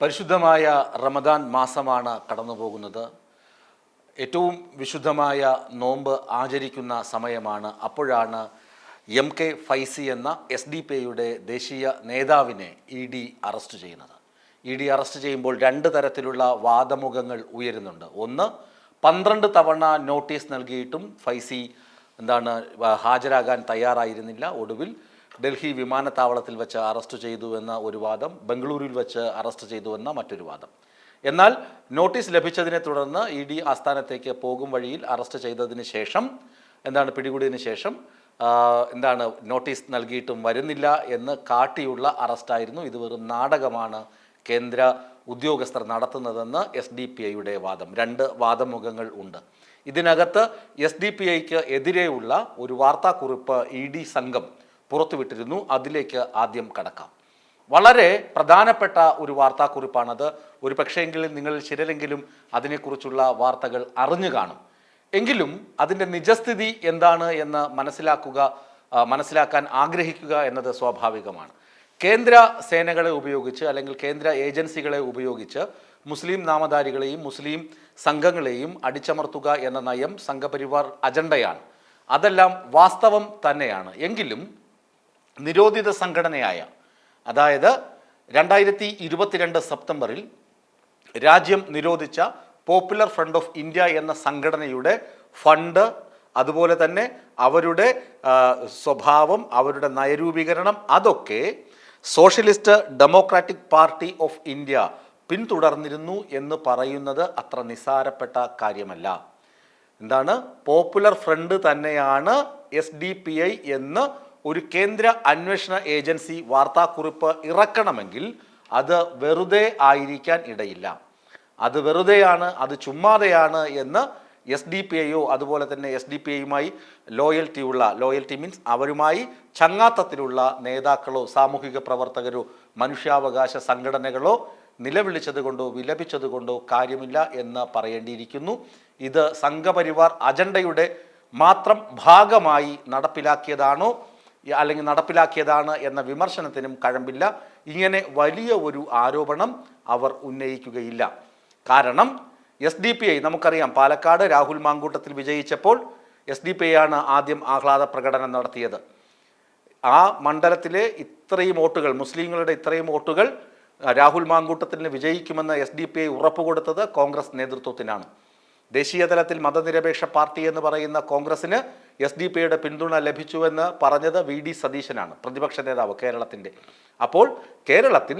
പരിശുദ്ധമായ റമദാൻ മാസമാണ് കടന്നു പോകുന്നത് ഏറ്റവും വിശുദ്ധമായ നോമ്പ് ആചരിക്കുന്ന സമയമാണ്. അപ്പോഴാണ് എം കെ ഫൈസി എന്ന എസ് ഡി പി ഐയുടെ ദേശീയ നേതാവിനെ ഇ ഡി അറസ്റ്റ് ചെയ്യുന്നത്. ഇ ഡി അറസ്റ്റ് ചെയ്യുമ്പോൾ രണ്ട് തരത്തിലുള്ള വാദമുഖങ്ങൾ ഉയരുന്നുണ്ട്. ഒന്ന് പന്ത്രണ്ട് തവണ നോട്ടീസ് നൽകിയിട്ടും ഫൈസി എന്താണ് ഹാജരാകാൻ തയ്യാറായിരുന്നില്ല. ഒടുവിൽ ഡൽഹി വിമാനത്താവളത്തിൽ വെച്ച് അറസ്റ്റ് ചെയ്തു എന്ന ഒരു വാദം ബംഗളൂരുവിൽ വെച്ച് അറസ്റ്റ് ചെയ്തു എന്ന മറ്റൊരു വാദം. എന്നാൽ നോട്ടീസ് ലഭിച്ചതിനെ തുടർന്ന് ഇ ഡി ആസ്ഥാനത്തേക്ക് പോകും വഴിയിൽ അറസ്റ്റ് ചെയ്തതിന് ശേഷം എന്താണ് പിടികൂടിയതിന് ശേഷം എന്താണ് നോട്ടീസ് നൽകിയിട്ടും വരുന്നില്ല എന്ന് കാട്ടിയുള്ള അറസ്റ്റായിരുന്നു. ഇത് വെറും നാടകമാണ് കേന്ദ്ര ഉദ്യോഗസ്ഥർ നടത്തുന്നതെന്ന് എസ് ഡി പി ഐയുടെ വാദം. രണ്ട് വാദമുഖങ്ങൾ ഉണ്ട്. ഇതിനകത്ത് എസ് ഡി പി ഐക്ക് എതിരെയുള്ള ഒരു വാർത്താക്കുറിപ്പ് ഇ ഡി സംഘം പുറത്തുവിട്ടിരുന്നു. അതിലേക്ക് ആദ്യം കടക്കാം. വളരെ പ്രധാനപ്പെട്ട ഒരു വാർത്താക്കുറിപ്പാണത്. ഒരു പക്ഷേയെങ്കിലും നിങ്ങൾ ചിലരെങ്കിലും അതിനെക്കുറിച്ചുള്ള വാർത്തകൾ അറിഞ്ഞു കാണും. എങ്കിലും അതിന്റെ നിജസ്ഥിതി എന്താണ് എന്ന് മനസ്സിലാക്കുക മനസ്സിലാക്കാൻ ആഗ്രഹിക്കുക എന്നത് സ്വാഭാവികമാണ്. കേന്ദ്ര സേനകളെ ഉപയോഗിച്ച് അല്ലെങ്കിൽ കേന്ദ്ര ഏജൻസികളെ ഉപയോഗിച്ച് മുസ്ലിം നാമധാരികളെയും മുസ്ലിം സംഘങ്ങളെയും അടിച്ചമർത്തുക എന്ന നയം സംഘപരിവാർ അജണ്ടയാണ്. അതെല്ലാം വാസ്തവം തന്നെയാണ്. എങ്കിലും നിരോധിത സംഘടനയായ അതായത് രണ്ടായിരത്തി ഇരുപത്തിരണ്ട് സെപ്റ്റംബറിൽ രാജ്യം നിരോധിച്ച പോപ്പുലർ ഫ്രണ്ട് ഓഫ് ഇന്ത്യ എന്ന സംഘടനയുടെ ഫണ്ട് അതുപോലെ തന്നെ അവരുടെ സ്വഭാവം അവരുടെ നയരൂപീകരണം അതൊക്കെ socialist democratic party of India പിന്തുടർന്നിരുന്നു എന്ന് പറയുന്നത് അത്ര നിസാരപ്പെട്ട കാര്യമല്ല. എന്താണ്? പോപ്പുലർ ഫ്രണ്ട് തന്നെയാണ് എസ് ഡി പി ഐ എന്ന് ഒരു കേന്ദ്ര അന്വേഷണ ഏജൻസി വാർത്താക്കുറിപ്പ് ഇറക്കണമെങ്കിൽ അത് വെറുതെ ആയിരിക്കാൻ ഇടയില്ല. അത് വെറുതെയാണ് അത് ചുമ്മാതെയാണ് എന്ന് എസ് ഡി പി ഐയോ അതുപോലെ തന്നെ എസ് ഡി പി ഐയുമായി ലോയൽറ്റി ഉള്ള ലോയൽറ്റി മീൻസ് അവരുമായി ചങ്ങാത്തത്തിലുള്ള നേതാക്കളോ സാമൂഹിക പ്രവർത്തകരോ മനുഷ്യാവകാശ സംഘടനകളോ നിലവിളിച്ചത് കൊണ്ടോ വിലപിച്ചത് കൊണ്ടോ കാര്യമില്ല എന്ന് പറയേണ്ടിയിരിക്കുന്നു. ഇത് സംഘപരിവാർ അജണ്ടയുടെ മാത്രം ഭാഗമായി നടപ്പിലാക്കിയതാണോ അല്ലെങ്കിൽ നടപ്പിലാക്കിയതാണ് എന്ന വിമർശനത്തിനും കഴമ്പില്ല. ഇങ്ങനെ വലിയ ഒരു ആരോപണം അവർ ഉന്നയിക്കുകയില്ല. കാരണം എസ് ഡി പി ഐ നമുക്കറിയാം പാലക്കാട് രാഹുൽ മാങ്കൂട്ടത്തിൽ വിജയിച്ചപ്പോൾ എസ് ഡി പി ഐ ആണ് ആദ്യം ആഹ്ലാദ പ്രകടനം നടത്തിയത്. ആ മണ്ഡലത്തിലെ ഇത്രയും വോട്ടുകൾ മുസ്ലിങ്ങളുടെ ഇത്രയും വോട്ടുകൾ രാഹുൽ മാങ്കൂട്ടത്തിന് വിജയിക്കുമെന്ന് എസ് ഡി പി ഐ ഉറപ്പ് കൊടുത്തത് കോൺഗ്രസ് നേതൃത്വത്തിനാണ്. ദേശീയ തലത്തിൽ മതനിരപേക്ഷ പാർട്ടി എന്ന് പറയുന്ന കോൺഗ്രസിന് എസ് ഡി പിയുടെ പിന്തുണ ലഭിച്ചുവെന്ന് പറഞ്ഞത് വി ഡി സതീശനാണ് പ്രതിപക്ഷ നേതാവ് കേരളത്തിന്റെ അപ്പോൾ കേരളത്തിൽ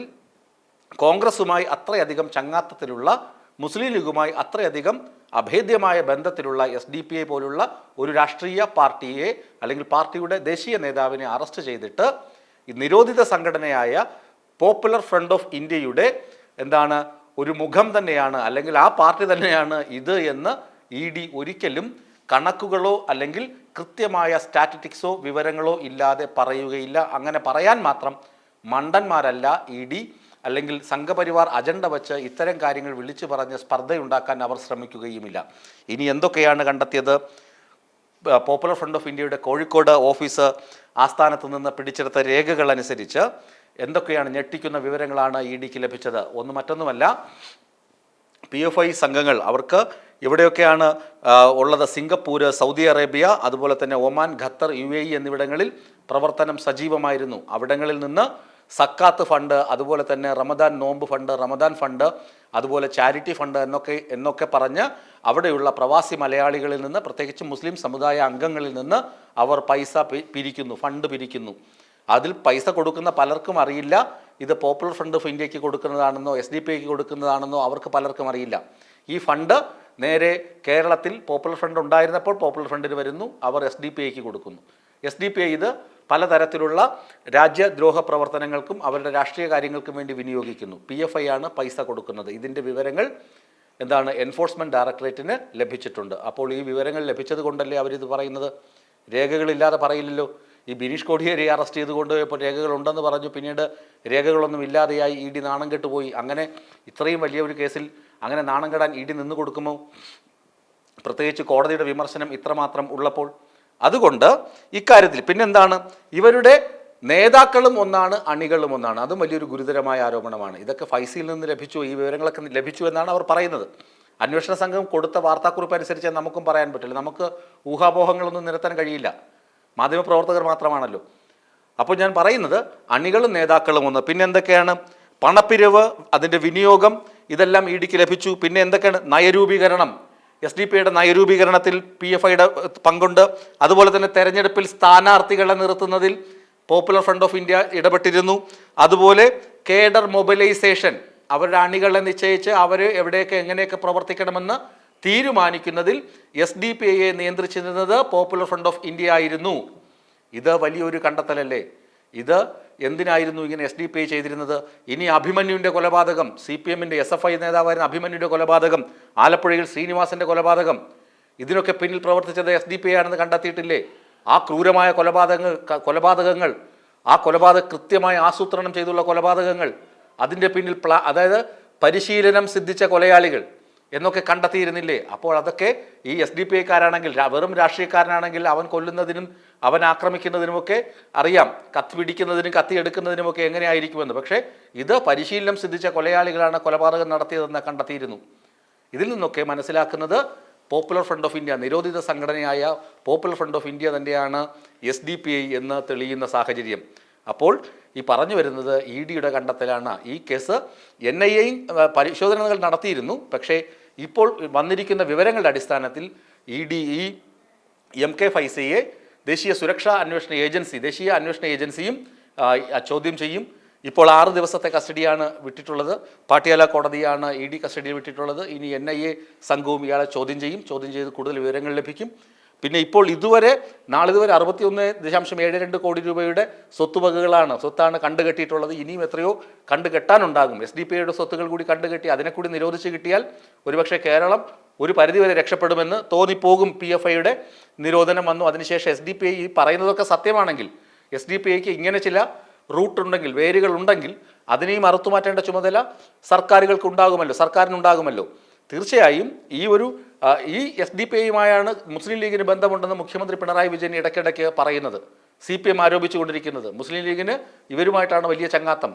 കോൺഗ്രസുമായി അത്രയധികം ചങ്ങാത്തത്തിലുള്ള മുസ്ലിം ലീഗുമായി അത്രയധികം അഭേദ്യമായ ബന്ധത്തിലുള്ള എസ് ഡി പി എ പോലുള്ള ഒരു രാഷ്ട്രീയ പാർട്ടിയെ അല്ലെങ്കിൽ പാർട്ടിയുടെ ദേശീയ നേതാവിനെ അറസ്റ്റ് ചെയ്തിട്ട് നിരോധിത സംഘടനയായ പോപ്പുലർ ഫ്രണ്ട് ഓഫ് ഇന്ത്യയുടെ എന്താണ് ഒരു മുഖം തന്നെയാണ് അല്ലെങ്കിൽ ആ പാർട്ടി തന്നെയാണ് ഇത് എന്ന് ഇ ഡി ഒരിക്കലും കണക്കുകളോ അല്ലെങ്കിൽ കൃത്യമായ സ്റ്റാറ്റിറ്റിക്സോ വിവരങ്ങളോ ഇല്ലാതെ പറയുകയില്ല. അങ്ങനെ പറയാൻ മാത്രം മണ്ടന്മാരല്ല ഇ ഡി അല്ലെങ്കിൽ സംഘപരിവാർ അജണ്ട വച്ച് ഇത്തരം കാര്യങ്ങൾ വിളിച്ചു പറഞ്ഞ് സ്പർദ്ധയുണ്ടാക്കാൻ അവർ ശ്രമിക്കുകയുമില്ല. ഇനി എന്തൊക്കെയാണ് കണ്ടെത്തിയത്? പോപ്പുലർ ഫ്രണ്ട് ഓഫ് ഇന്ത്യയുടെ കോഴിക്കോട് ഓഫീസ് ആസ്ഥാനത്ത് നിന്ന് പിടിച്ചെടുത്ത രേഖകൾ അനുസരിച്ച് എന്തൊക്കെയാണ് ഞെട്ടിക്കുന്ന വിവരങ്ങളാണ് ഇ ഡിക്ക് ലഭിച്ചത്? ഒന്ന് മറ്റൊന്നുമല്ല പി എഫ് ഐ സംഘങ്ങൾ അവർക്ക് എവിടെയൊക്കെയാണ് ആ, ഉള്ളത് സിംഗപ്പൂര് സൗദി അറേബ്യ അതുപോലെ തന്നെ Oman Qatar U A E എന്നിവിടങ്ങളിൽ പ്രവർത്തനം സജീവമായിരുന്നു. അവിടങ്ങളിൽ നിന്ന് സക്കാത്ത് ഫണ്ട് അതുപോലെ തന്നെ റമദാൻ നോമ്പ് ഫണ്ട് റമദാൻ ഫണ്ട് അതുപോലെ ചാരിറ്റി ഫണ്ട് എന്നൊക്കെ എന്നൊക്കെ പറഞ്ഞ് അവിടെയുള്ള പ്രവാസി മലയാളികളിൽ നിന്ന് പ്രത്യേകിച്ച് മുസ്ലിം സമുദായ അംഗങ്ങളിൽ നിന്ന് അവർ പൈസ പിരിക്കുന്നു ഫണ്ട് പിരിക്കുന്നു. അതിൽ പൈസ കൊടുക്കുന്ന പലർക്കും അറിയില്ല. ഇത് പോപ്പുലർ ഫ്രണ്ട് ഓഫ് ഇന്ത്യയ്ക്ക് കൊടുക്കുന്നതാണെന്നോ എസ് ഡി പി ഐക്ക് കൊടുക്കുന്നതാണെന്നോ അവർക്ക് പലർക്കും അറിയില്ല. ഈ ഫണ്ട് നേരെ കേരളത്തിൽ പോപ്പുലർ ഫ്രണ്ട് ഉണ്ടായിരുന്നപ്പോൾ പോപ്പുലർ ഫ്രണ്ടിന് വരുന്നു. അവർ എസ് ഡി പി ഐക്ക് കൊടുക്കുന്നു. എസ് ഡി പി ഐ ഇത് പലതരത്തിലുള്ള രാജ്യദ്രോഹ പ്രവർത്തനങ്ങൾക്കും അവരുടെ രാഷ്ട്രീയ കാര്യങ്ങൾക്കും വേണ്ടി വിനിയോഗിക്കുന്നു. പി എഫ് ഐ ആണ് പൈസ കൊടുക്കുന്നത്. ഇതിന്റെ വിവരങ്ങൾ എന്താണ്? എൻഫോഴ്സ്മെന്റ് ഡയറക്ടറേറ്റിന് ലഭിച്ചിട്ടുണ്ട്. അപ്പോൾ ഈ വിവരങ്ങൾ ലഭിച്ചത് കൊണ്ടല്ലേ അവരിത് പറയുന്നത്? രേഖകളില്ലാതെ പറയില്ലല്ലോ. ഈ ബിനീഷ് കോടിയേരി അറസ്റ്റ് ചെയ്ത് കൊണ്ടുപോയപ്പോൾ രേഖകളുണ്ടെന്ന് പറഞ്ഞു. പിന്നീട് രേഖകളൊന്നും ഇല്ലാതെയായി ഇ ഡി നാണം കെട്ടുപോയി അങ്ങനെ ഇത്രയും വലിയ ഒരു കേസിൽ അങ്ങനെ നാണം കെടാൻ ഇ ഡി നിന്ന് കൊടുക്കുമോ? പ്രത്യേകിച്ച് കോടതിയുടെ വിമർശനം ഇത്രമാത്രം ഉള്ളപ്പോൾ. അതുകൊണ്ട് ഇക്കാര്യത്തിൽ പിന്നെന്താണ്? ഇവരുടെ നേതാക്കളും ഒന്നാണ് അണികളും ഒന്നാണ്. അതും വലിയൊരു ഗുരുതരമായ ആരോപണമാണ്. ഇതൊക്കെ ഫൈസിയിൽ നിന്ന് ലഭിച്ചു ഈ വിവരങ്ങളൊക്കെ ലഭിച്ചു എന്നാണ് അവർ പറയുന്നത്. അന്വേഷണ സംഘം കൊടുത്ത വാർത്താക്കുറിപ്പ് അനുസരിച്ച് നമുക്കും പറയാൻ പറ്റില്ല നമുക്ക് ഊഹാപോഹങ്ങളൊന്നും നിരത്താൻ കഴിയില്ല. മാധ്യമപ്രവർത്തകർ മാത്രമാണല്ലോ. അപ്പോൾ ഞാൻ പറയുന്നത് അണികളും നേതാക്കളും ഒന്ന്. പിന്നെ എന്തൊക്കെയാണ്? പണപ്പിരിവ് അതിന്റെ വിനിയോഗം ഇതെല്ലാം ഇ ഡിക്ക് ലഭിച്ചു. പിന്നെ എന്തൊക്കെയാണ്? നയരൂപീകരണം. എസ് ഡി പിയുടെ നയരൂപീകരണത്തിൽ പി എഫ് ഐയുടെ പങ്കുണ്ട്. അതുപോലെ തന്നെ തെരഞ്ഞെടുപ്പിൽ സ്ഥാനാർത്ഥികളെ നിർത്തുന്നതിൽ പോപ്പുലർ ഫ്രണ്ട് ഓഫ് ഇന്ത്യ ഇടപെട്ടിരുന്നു. അതുപോലെ കേഡർ മൊബിലൈസേഷൻ. അവരുടെ അണികളെ നിശ്ചയിച്ച് അവർ എവിടെയൊക്കെ എങ്ങനെയൊക്കെ പ്രവർത്തിക്കണമെന്ന് തീരുമാനിക്കുന്നതിൽ എസ് ഡി പി ഐയെ നിയന്ത്രിച്ചിരുന്നത് പോപ്പുലർ ഫ്രണ്ട് ഓഫ് ഇന്ത്യ ആയിരുന്നു. ഇത് വലിയൊരു കണ്ടെത്തലല്ലേ? ഇത് എന്തിനായിരുന്നു ഇങ്ങനെ എസ് ഡി പി ഐ ചെയ്തിരുന്നത്? ഇനി അഭിമന്യുവിന്റെ കൊലപാതകം സി പി എമ്മിന്റെ എസ് എഫ് ഐ നേതാവായിരുന്ന അഭിമന്യുവിന്റെ കൊലപാതകം ആലപ്പുഴയിൽ ശ്രീനിവാസന്റെ കൊലപാതകം ഇതിനൊക്കെ പിന്നിൽ പ്രവർത്തിച്ചത് എസ് ഡി പി ഐ ആണെന്ന് കണ്ടെത്തിയിട്ടില്ലേ? ആ ക്രൂരമായ കൊലപാതകങ്ങൾ കൊലപാതകങ്ങൾ ആ കൊലപാതക കൃത്യമായി ആസൂത്രണം ചെയ്തുള്ള കൊലപാതകങ്ങൾ അതിന്റെ പിന്നിൽ പ്ലാ അതായത് പരിശീലനം സിദ്ധിച്ച കൊലയാളികൾ എന്നൊക്കെ കണ്ടെത്തിയിരുന്നില്ലേ? അപ്പോൾ അതൊക്കെ ഈ എസ് ഡി പി ഐക്കാരാണെങ്കിൽ വെറും രാഷ്ട്രീയക്കാരനാണെങ്കിൽ അവൻ കൊല്ലുന്നതിനും അവൻ ആക്രമിക്കുന്നതിനുമൊക്കെ അറിയാം. കത്തി പിടിക്കുന്നതിനും കത്തി എടുക്കുന്നതിനുമൊക്കെ എങ്ങനെയായിരിക്കുമെന്ന്. പക്ഷേ ഇത് പരിശീലനം സിദ്ധിച്ച കൊലയാളികളാണ് കൊലപാതകം നടത്തിയതെന്ന് കണ്ടെത്തിയിരുന്നു. ഇതിൽ നിന്നൊക്കെ മനസ്സിലാക്കുന്നത് പോപ്പുലർ ഫ്രണ്ട് ഓഫ് ഇന്ത്യ നിരോധിത സംഘടനയായ പോപ്പുലർ ഫ്രണ്ട് ഓഫ് ഇന്ത്യ തന്നെയാണ് എസ് ഡി പി ഐ എന്ന് തെളിയുന്ന സാഹചര്യം. അപ്പോൾ ഈ പറഞ്ഞു വരുന്നത് ഇ ഡിയുടെ കണ്ടെത്തലാണ്. ഈ കേസ് എൻ ഐ എയും പരിശോധനകൾ നടത്തിയിരുന്നു. പക്ഷേ ഇപ്പോൾ വന്നിരിക്കുന്ന വിവരങ്ങളുടെ അടിസ്ഥാനത്തിൽ ഇ ഡി ഈ എം കെ ഫൈസയെ ദേശീയ സുരക്ഷാ അന്വേഷണ ഏജൻസി ദേശീയ അന്വേഷണ ഏജൻസിയും ചോദ്യം ചെയ്യും. ഇപ്പോൾ ആറ് ദിവസത്തെ കസ്റ്റഡിയാണ് വിട്ടിട്ടുള്ളത്. പാട്ടിയാല കോടതിയാണ് ഇ ഡി കസ്റ്റഡിയിൽ വിട്ടിട്ടുള്ളത്. ഇനി എൻ ഐ എ സംഘവും ഇയാളെ ചോദ്യം ചെയ്യും. ചോദ്യം ചെയ്ത് കൂടുതൽ വിവരങ്ങൾ ലഭിക്കും. പിന്നെ ഇപ്പോൾ ഇതുവരെ നാളിതുവരെ അറുപത്തിയൊന്ന് ദശാംശം ഏഴ് രണ്ട് കോടി രൂപയുടെ സ്വത്തുവകകളാണ് സ്വത്താണ് കണ്ടുകെട്ടിയിട്ടുള്ളത്. ഇനിയും എത്രയോ കണ്ടുകെട്ടാനുണ്ടാകും. എസ് ഡി പി ഐയുടെ സ്വത്തുകൾ കൂടി കണ്ടുകെട്ടി അതിനെ കൂടി നിരോധിച്ച് കിട്ടിയാൽ ഒരുപക്ഷെ കേരളം ഒരു പരിധിവരെ രക്ഷപ്പെടുമെന്ന് തോന്നിപ്പോകും പി എഫ് ഐയുടെ നിരോധനം വന്നു. അതിനുശേഷം എസ് ഡി പി ഐ ഈ പറയുന്നതൊക്കെ സത്യമാണെങ്കിൽ എസ് ഡി പി ഐക്ക് ഇങ്ങനെ ചില റൂട്ട് ഉണ്ടെങ്കിൽ വേരുകൾ ഉണ്ടെങ്കിൽ അതിനെയും അറുത്തുമാറ്റേണ്ട ചുമതല സർക്കാരുകൾക്ക് ഉണ്ടാകുമല്ലോ സർക്കാരിനുണ്ടാകുമല്ലോ. തീർച്ചയായും ഈ ഒരു ഈ എസ് ഡി പി ഐയുമായാണ് മുസ്ലിം ലീഗിന് ബന്ധമുണ്ടെന്ന് മുഖ്യമന്ത്രി പിണറായി വിജയൻ ഇടയ്ക്കിടയ്ക്ക് പറയുന്നത്. സി പി എം ആരോപിച്ചുകൊണ്ടിരിക്കുന്നത്. മുസ്ലിം ലീഗിന് ഇവരുമായിട്ടാണ് വലിയ ചങ്ങാത്തം.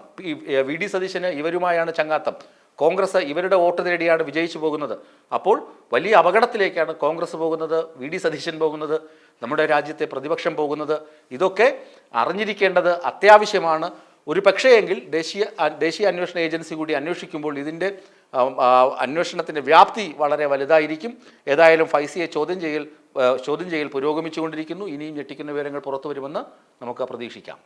വി ഡി സതീശന് ഇവരുമായാണ് ചങ്ങാത്തം. കോൺഗ്രസ് ഇവരുടെ വോട്ട് നേടിയാണ് വിജയിച്ചു പോകുന്നത്. അപ്പോൾ വലിയ അപകടത്തിലേക്കാണ് കോൺഗ്രസ് പോകുന്നത് വി ഡി സതീശൻ പോകുന്നത് നമ്മുടെ രാജ്യത്തെ പ്രതിപക്ഷം പോകുന്നത്. ഇതൊക്കെ അറിഞ്ഞിരിക്കേണ്ടത് അത്യാവശ്യമാണ്. ഒരു പക്ഷേയെങ്കിൽ ദേശീയ ദേശീയ അന്വേഷണ ഏജൻസി കൂടി അന്വേഷിക്കുമ്പോൾ ഇതിന്റെ അന്വേഷണത്തിന്റെ വ്യാപ്തി വളരെ വലുതായിരിക്കും. ഏതായാലും ഫൈസിയെ ചോദ്യം ചെയ്യൽ ചോദ്യം ചെയ്യൽ പുരോഗമിച്ചുകൊണ്ടിരിക്കുന്നു. ഇനിയും ഞെട്ടിക്കുന്ന വിവരങ്ങൾ പുറത്തു വരുമെന്ന് നമുക്ക് പ്രതീക്ഷിക്കാം.